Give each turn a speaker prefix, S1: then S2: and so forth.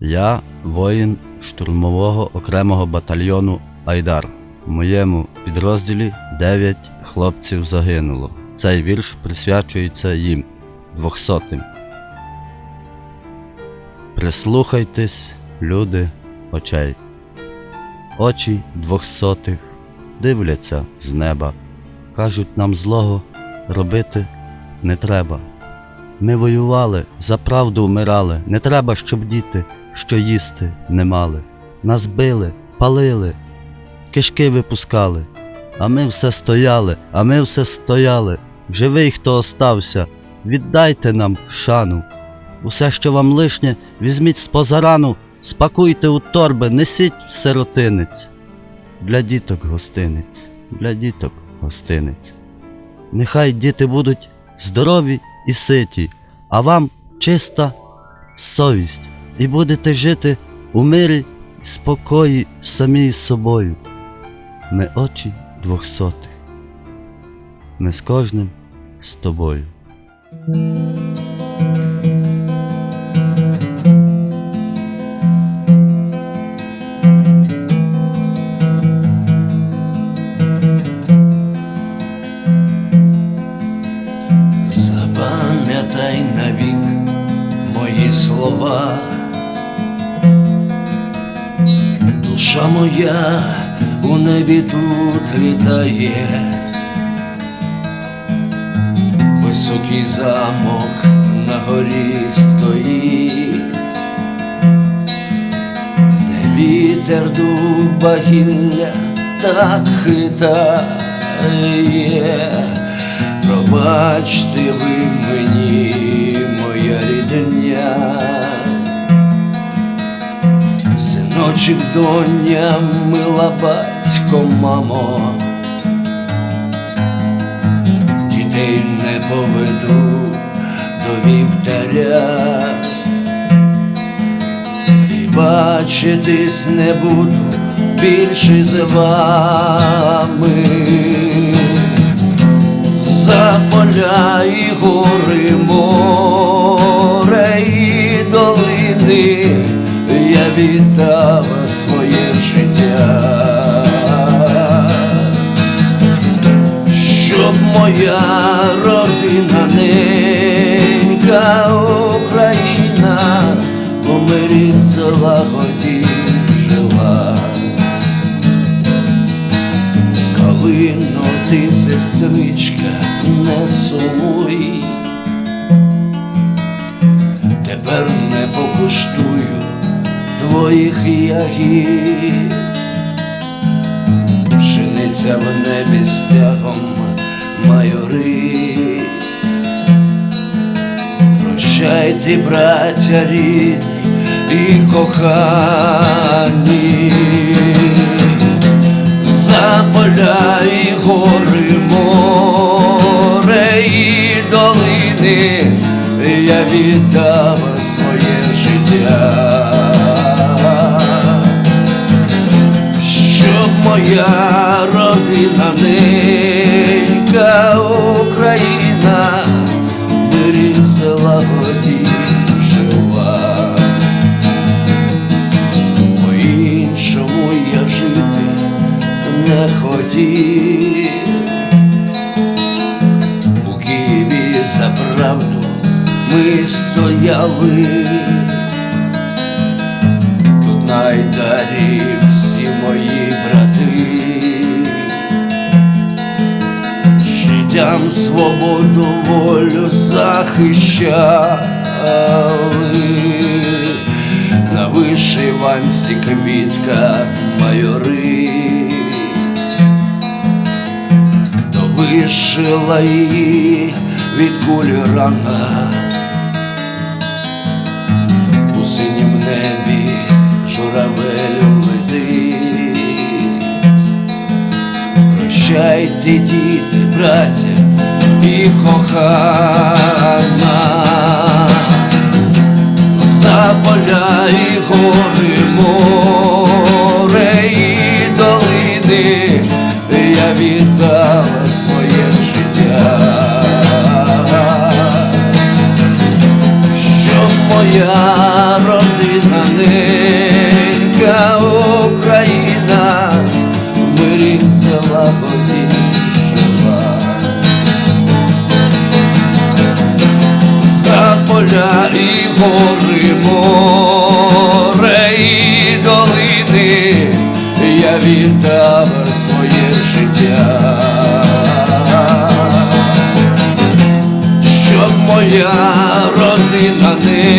S1: Я воїн штурмового окремого батальйону Айдар. В моєму підрозділі 9 хлопців загинуло. Цей вірш присвячується їм, двохсотим. Прислухайтесь, люди, очей. Очі двохсотих дивляться з неба. Кажуть нам злого робити не треба. Ми воювали, за правду вмирали, не треба, щоб діти, що їсти не мали. Нас били, палили, кишки випускали, а ми все стояли, а ми все стояли. Живий, хто остався, віддайте нам шану. Усе, що вам лишнє, візьміть з позарану, спакуйте у торби, несіть в сиротинець. Для діток гостинець, для діток гостинець. Нехай діти будуть здорові і ситі, а вам чиста совість, і будете жити у мирі спокої самі собою. Ми очі двохсотих, ми з кожним з тобою.
S2: Душа моя у небі тут літає, високий замок на горі стоїть, де вітер дуба гілля так хитає. Пробачте ви синочок, доня, мила батько, мамо, дітей не поведу до вівтаря, і бачитись не буду більше з вами. За поля і гори, моя родина ненька Україна у мирі злагоді жила. Калино ти, сестричка, не сумуй, тепер не покуштую твоїх ягід, пшениця в небі стягом майорить. Прощайте, браття рідні і кохані за поля і гори, море і долини я віддав своє життя, моя родина ненька хотів у Києві за правду ми стояли, тут найдалі всі мої брати, життям свободу волю захищали. На вишиванці квітка майорить, вишила її від кулі рана, у синім небі журавель летить. Прощайте, діти, браття і кохана. За поля і гори, море і долини я віддав гори, море і долини, я віддав своє життя, щоб моя родина не.